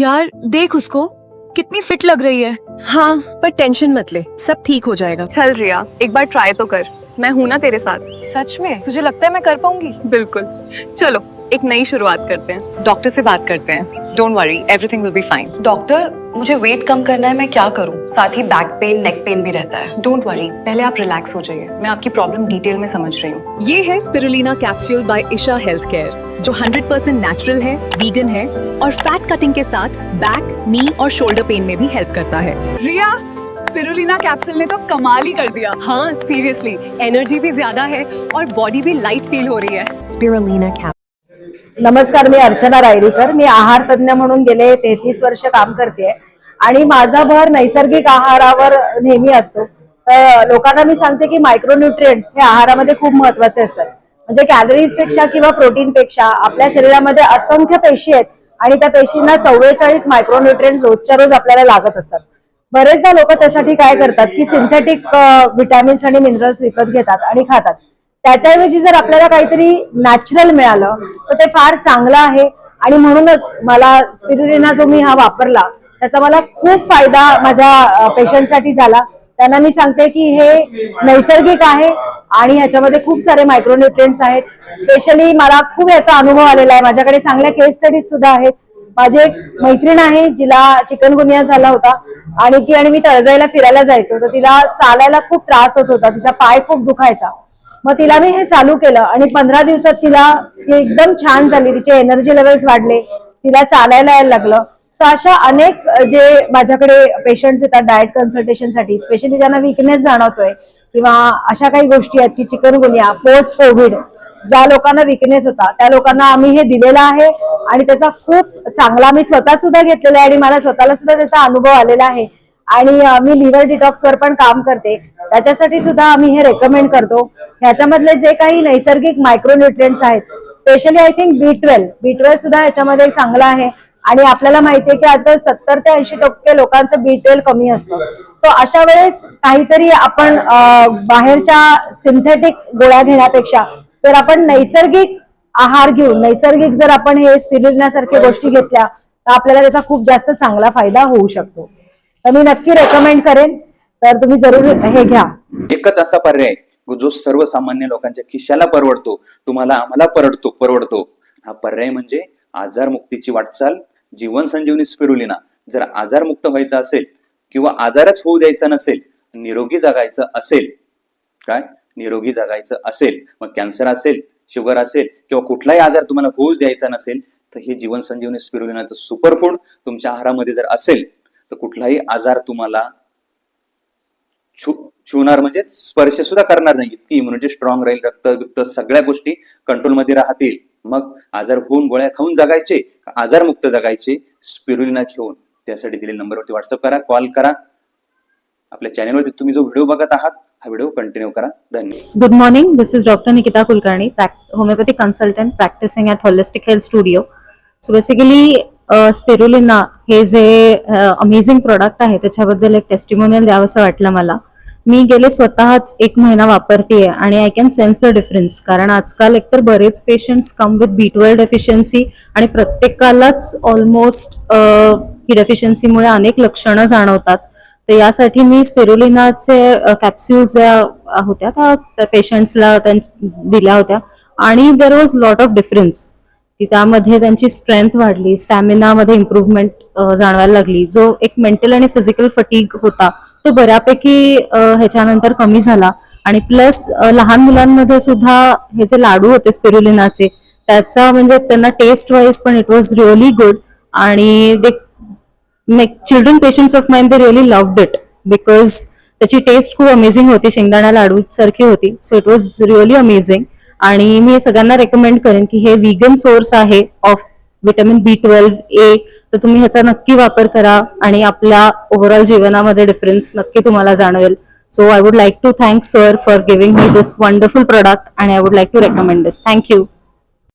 यार देख उसको। कितनी फिट लग रही है। हाँ पर टेंशन मत ले। सब ठीक हो जाएगा। चल रिया एक बार ट्राई तो कर। मैं हूँ ना तेरे साथ। सच में? तुझे लगता है मैं कर पाऊँगी? बिल्कुल। चलो एक नई शुरुआत करते हैं। डॉक्टर से बात करते हैं। Don't worry everything will be fine doctor मुझे वेट कम करना है मैं क्या करूँ? साथ ही बैक पेन नेक पेन भी रहता है। डोंट वरी पहले आप रिलैक्स हो जाइए। मैं आपकी प्रॉब्लम डिटेल में समझ रही हूँ। ये है spirulina capsule by Isha health care जो 100% नेचुरल है वीगन है और फैट कटिंग के साथ बैक नी और शोल्डर पेन में भी हेल्प करता है। रिया स्पिरुलिना कैप्सूल ने तो कमाल ही कर दिया। हाँ सीरियसली एनर्जी भी ज़्यादा है और बॉडी भी लाइट फील हो रही है। स्पिरुलिना कैप नमस्कार मी अर्चना रायरीकर मी आहार तज्ज्ञ म्हणून गेले तेहतीस वर्ष काम करते. आणि माझा भर नैसर्गिक आहारावर नेहमी असतो. तर लोकांना मी सांगते की मायक्रोन्युट्रिएंट्स हे आहारामध्ये खूप महत्त्वाचे असतात. म्हणजे कॅलरीजपेक्षा किंवा प्रोटीन पेक्षा आपल्या शरीरामध्ये असंख्य पेशी आहेत आणि त्या पेशींना चव्वेचाळीस मायक्रोन्युट्रिएंट्स रोजच्या रोज आपल्याला लागत असतात. बरेचदा लोक त्यासाठी काय करतात की सिंथेटिक विटॅमिन्स आणि मिनरल्स विकत घेतात आणि खातात. त्याच्याऐवजी जर आपल्याला काहीतरी नॅचरल मिळालं तर ते फार चांगलं आहे. आणि म्हणूनच मला स्पिरुलिना जो मी हा वापरला त्याचा मला खूप फायदा माझ्या पेशंटसाठी झाला. त्यांना मी सांगते की हे नैसर्गिक आहे आणि ह्याच्यामध्ये खूप सारे मायक्रोन्युट्रिएंट्स आहेत. स्पेशली मला खूप याचा अनुभव आलेला आहे. माझ्याकडे चांगल्या केस स्टडीज सुद्धा आहेत. माझी एक मैत्रीण आहे जिला चिकनगुनिया झाला होता. आणि ती आणि मी तळजाईला फिरायला जायचो. तर तिला चालायला खूप त्रास होत होता. तिचा पाय खूप दुखायचा. मग तिला मी हे चालू केलं आणि पंधरा दिवसात तिला ती एकदम छान झाली. तिचे एनर्जी लेवल्स वाढले. तिला चालायला यायला लागलं. तर अशा अनेक जे माझ्याकडे पेशंट्स येतात डाएट कन्सल्टेशनसाठी स्पेशली ज्यांना विकनेस जाणवतोय किंवा अशा काही गोष्टी आहेत की चिकनगुनिया पोस्ट कोविड ज्या लोकांना विकनेस होता त्या लोकांना आम्ही हे दिलेलं आहे आणि त्याचा खूप चांगला मी स्वतः सुद्धा घेतलेला आहे आणि मला स्वतःला सुद्धा त्याचा अनुभव आलेला आहे. आणि मी लिव्हर डिटॉक्स वर पण काम करते. त्याच्यासाठी सुद्धा आम्ही हे रेकमेंड करतो. ह्याच्यामधले जे काही नैसर्गिक मायक्रोन्युट्रिएंट्स आहेत specially I think B twelve B twelve सुद्धा ह्याच्यामध्ये चांगलं आहे. आणि आपल्याला माहितीये की आजकाल सत्तर ते ऐंशी टक्के लोकांचं बी ट्वेल्व कमी असतं. सो अशा वेळेस काहीतरी आपण बाहेरच्या सिंथेटिक गोळ्या घेण्यापेक्षा जर आपण नैसर्गिक आहार घेऊन नैसर्गिक जर आपण हे स्पिरुलिनासारख्या गोष्टी घेतल्या तर आपल्याला त्याचा खूप जास्त चांगला फायदा होऊ शकतो. तर मी नक्की रेकमेंड करेन. तर तुम्ही जरूर हे घ्या. एकच असा पर्याय जो सर्वसामान्य लोकांच्या खिशाला परवडतो तुम्हाला आम्हाला परवडतो परवडतो. हा पर्याय म्हणजे आजार मुक्तीची वाटचाल जीवन संजीवनी स्पिरुलिना. जर आजार मुक्त व्हायचा असेल किंवा आजारच होऊ द्यायचा नसेल निरोगी जगायचं असेल काय? निरोगी जगायचं असेल मग कॅन्सर असेल शुगर असेल किंवा कुठलाही आजार तुम्हाला होऊच द्यायचा नसेल तर हे जीवन संजीवनी स्पिरुलिनाचं सुपरफूड तुमच्या आहारामध्ये जर असेल तर कुठलाही आजार तुम्हाला छू छूणार म्हणजे स्पर्श सुद्धा करणार नाही. इतकी इम्युनिटी स्ट्रॉंग राहील रक्त बिक्त सगळ्या गोष्टी कंट्रोलमध्ये राहतील. मग आजार होऊन गोळ्या खाऊन जगायचे आजार मुक्त जगायचे? स्पिरुलिना घेऊन त्यासाठी दिलेल्या नंबरवरती व्हॉट्सअप करा कॉल करा. आपल्या चॅनेलवरती तुम्ही जो व्हिडिओ बघत आहात हा व्हिडिओ कंटिन्यू करा. धन्यवाद. Good morning this is doctor Nikita Kulkarni homeopathic consultant practising at holistic health studio so basically spirulina हे जे अमेझिंग प्रोडक्ट आहे त्याच्याबद्दल एक टेस्टिमोनियल द्यावंसं वाटलं मला. मी गेले स्वतःच एक महिना वापरतेय आणि I can sense the difference कारण आजकाल एकतर बरेच patients come with B twelve deficiency आणि प्रत्येकालाच ऑलमोस्ट ही डेफिशियन्सीमुळे अनेक लक्षणं जाणवतात. तर यासाठी मी स्पेरुलिनाचे कॅप्स्युल्स ज्या होत्या त्या पेशंट्सला दिल्या होत्या. आणि there was lot of difference की त्यामध्ये त्यांची स्ट्रेंथ वाढली स्टॅमिनामध्ये इम्प्रूव्हमेंट जाणवायला लागली. जो एक मेंटल आणि फिजिकल फटीग होता तो बऱ्यापैकी ह्याच्यानंतर कमी झाला. आणि प्लस लहान मुलांमध्ये सुद्धा हे जे लाडू होते स्पिरुलिनाचे त्याचा म्हणजे त्यांना टेस्ट वाईज पण इट वॉज रिअली गुड आणि they children patients of mind they really loved it because त्याची टेस्ट खूप अमेझिंग होती. शेंगदाणा लाडू सारखी होती. So it was really amazing आणि मी सगळ्यांना रेकमेंड करेन की हे विगन सोर्स आहे ऑफ विटॅमिन बी ट्वेल्व ए तर तुम्ही ह्याचा नक्की वापर करा आणि आपल्या ओव्हरऑल जीवनामध्ये डिफरन्स नक्की तुम्हाला जाणवेल. So I would like to thank sir for giving me this wonderful product आणि I would like to recommend this thank you